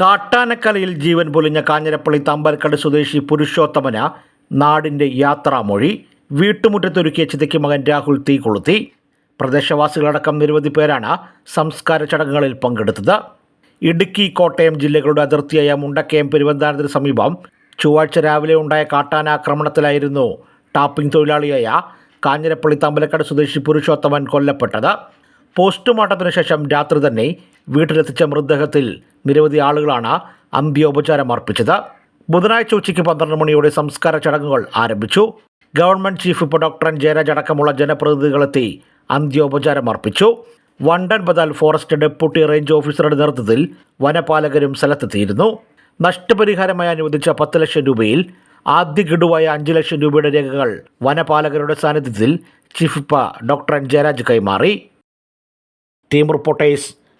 കാട്ടാനക്കലയിൽ ജീവൻ പൊലിഞ്ഞ കാഞ്ഞിരപ്പള്ളി തമ്പൽക്കട് സ്വദേശി പുരുഷോത്തമന നാടിന്റെ യാത്രാമൊഴി വീട്ടുമുറ്റത്തൊരുക്കിയ ചിതയ്ക്ക് മകൻ രാഹുൽ തീ കൊളുത്തി. പ്രദേശവാസികളടക്കം നിരവധി പേരാണ് സംസ്കാര ചടങ്ങുകളിൽ പങ്കെടുത്തത്. ഇടുക്കി കോട്ടയം ജില്ലകളുടെ അതിർത്തിയായ മുണ്ടക്കയം പെരുവന്താനത്തിന് സമീപം ചൊവ്വാഴ്ച രാവിലെ ഉണ്ടായ കാട്ടാനാക്രമണത്തിലായിരുന്നു ടാപ്പിംഗ് തൊഴിലാളിയായ കാഞ്ഞിരപ്പള്ളി തമ്പലക്കട് സ്വദേശി പുരുഷോത്തമൻ കൊല്ലപ്പെട്ടത്. പോസ്റ്റ്മോർട്ടത്തിന് ശേഷം രാത്രി തന്നെ വീട്ടിലെത്തിച്ച മൃതദേഹത്തിൽ നിരവധി ആളുകളാണ് അന്ത്യോപചാരം അർപ്പിച്ചത് ബുധനാഴ്ച ഉച്ചയ്ക്ക് പന്ത്രണ്ട് മണിയോടെ സംസ്കാര ചടങ്ങുകൾ ആരംഭിച്ചു. ഗവൺമെന്റ് ചീഫ് ഇപ്പോൾ ഡോക്ടർ ജയരാജ് അടക്കമുള്ള ജനപ്രതിനിധികളെത്തി അന്ത്യോപചാരം അർപ്പിച്ചു വണ്ടൻ ബദാൽ ഫോറസ്റ്റ് ഡെപ്യൂട്ടി റേഞ്ച് ഓഫീസറുടെ നേതൃത്വത്തിൽ വനപാലകരും സ്ഥലത്തെത്തിയിരുന്നു. നഷ്ടപരിഹാരമായി അനുവദിച്ച പത്ത് ലക്ഷം രൂപയിൽ ആദ്യ ഗഡുവായ അഞ്ച് ലക്ഷം രൂപയുടെ രേഖകൾ വനപാലകരുടെ സാന്നിധ്യത്തിൽ ചീഫ് ഡോക്ടർ ജയരാജ് കൈമാറി. Team reporters